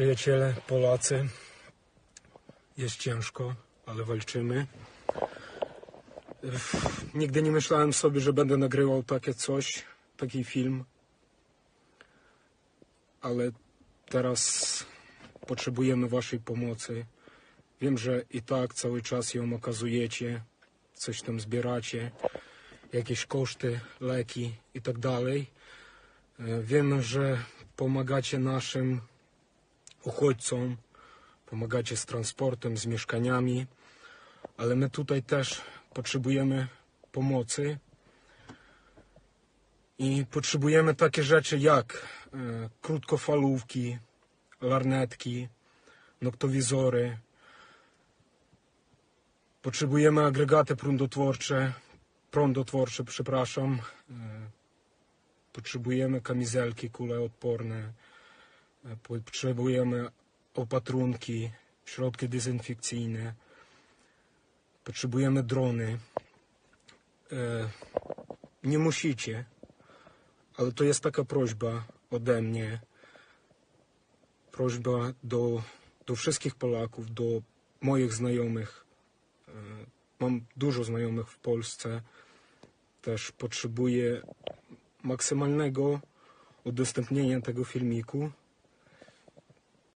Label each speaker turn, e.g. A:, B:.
A: Przyjaciele, Polacy, jest ciężko, ale walczymy. Nigdy nie myślałem sobie, że będę nagrywał takie coś, taki film. Ale teraz potrzebujemy Waszej pomocy. Wiem, że i tak cały czas ją okazujecie, coś tam zbieracie, jakieś koszty, leki i tak dalej. E, Wiemy, że pomagacie naszym uchodźcom, pomagacie z transportem, z mieszkaniami, ale my tutaj też potrzebujemy pomocy i potrzebujemy takie rzeczy jak e, krótkofalówki, larnetki, noktowizory. Potrzebujemy agregaty prądotwórcze, prądotwórcze, przepraszam. E, Potrzebujemy kamizelki kuleodporne. Potrzebujemy opatrunki, środki dezynfekcyjne. Potrzebujemy drony. E, Nie musicie, ale to jest taka prośba ode mnie. Prośba do, do wszystkich Polaków, do moich znajomych. E, Mam dużo znajomych w Polsce. Też potrzebuję maksymalnego udostępnienia tego filmiku